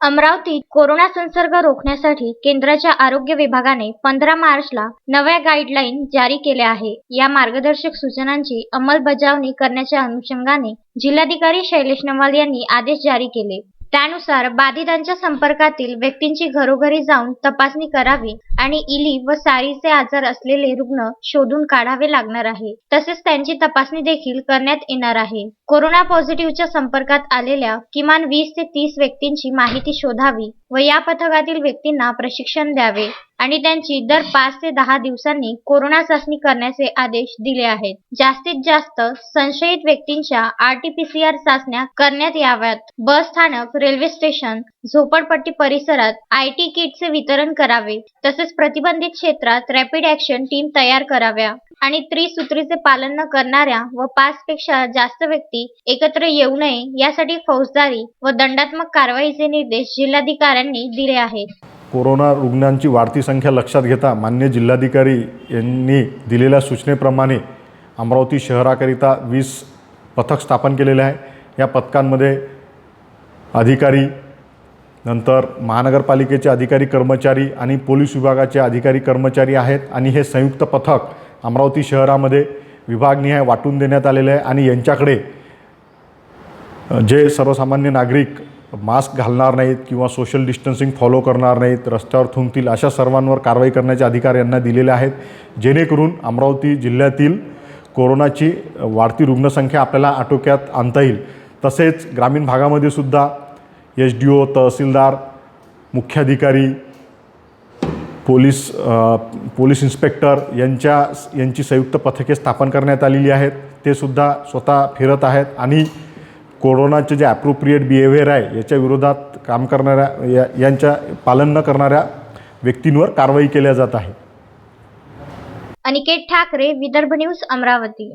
अमरावतीत कोरोना संसर्ग रोखण्यासाठी केंद्राच्या आरोग्य विभागाने पंधरा मार्चला नव्या गाईडलाईन जारी केल्या आहे. या मार्गदर्शक सूचनांची अंमलबजावणी करण्याच्या अनुषंगाने जिल्हाधिकारी शैलेश नवाल यांनी आदेश जारी केले. त्यानुसार बाधितांच्या संपर्कातील व्यक्तींची घरोघरी जाऊन तपासणी करावी आणि इली व सारीचे आजार असलेले रुग्ण शोधून काढावे लागणार आहे. तसेच त्यांची तपासणी देखील करण्यात येणार आहे. कोरोना पॉझिटिव्हच्या संपर्कात आलेल्या किमान वीस ते तीस व्यक्तींची माहिती शोधावी व या पथकातील व्यक्तींना प्रशिक्षण द्यावे आणि त्यांची दर पाच ते दहा दिवसांनी कोरोना चाचणी करण्याचे आदेश दिले आहेत. जास्तीत जास्त संशयित व्यक्तींच्या आर-टी-पी-सी-आर चाचण्या करण्यात याव्यात. बस स्थानक रेल्वे स्टेशन झोपडपट्टी परिसरात आय-टी किटचे वितरण करावे. तसेच प्रतिबंधित क्षेत्रात रॅपिड ॲक्शन टीम तयार कराव्या आणि त्रिसूत्रीचे पालन न करणाऱ्या व पाच पेक्षा जास्त व्यक्ती एकत्र येऊ नये यासाठी फौजदारी व दंडात्मक कारवाईचे निर्देश जिल्हाधिकाऱ्यांनी दिले आहेत. कोरोना रुग्णांची वाढती संख्या लक्षात घेता मान्य जिल्हाधिकारी यांनी दिलेल्या सूचनेप्रमाणे अमरावती शहराकरिता वीस पथक स्थापन केलेले आहे. या पथकांमध्ये अधिकारी नंतर महानगरपालिकेचे अधिकारी कर्मचारी आणि पोलीस विभागाचे अधिकारी कर्मचारी आहेत आणि हे संयुक्त पथक अमरावती शहरामध्ये विभागनिहाय वाटून देण्यात आलेले आहे आणि यांच्याकडे जे सर्वसामान्य नागरिक मास्क घालणार नाहीत किंवा सोशल डिस्टन्सिंग फॉलो करणार नाहीत रस्त्यावर थुंकतील अशा सर्वांवर कारवाई करण्याचे अधिकार यांना दिलेले आहेत. जेणेकरून अमरावती जिल्ह्यातील कोरोनाची वाढती रुग्णसंख्या आपल्याला आटोक्यात आणता येईल. तसेच ग्रामीण भागामध्ये सुद्धा एस डी ओ तहसीलदार मुख्याधिकारी पोलीस पोलीस इन्स्पेक्टर यांच्या यांची संयुक्त पथके स्थापन करण्यात आलेली आहेत. ते सुद्धा स्वतः फिरत आहेत आणि कोरोनाचे जे ॲप्रोप्रिएट बिहेवियर आहे याच्या विरोधात काम करणाऱ्या या यांच्या पालन न करणाऱ्या व्यक्तींवर कारवाई केल्या जात आहे. अनिकेत ठाकरे विदर्भ न्यूज अमरावती.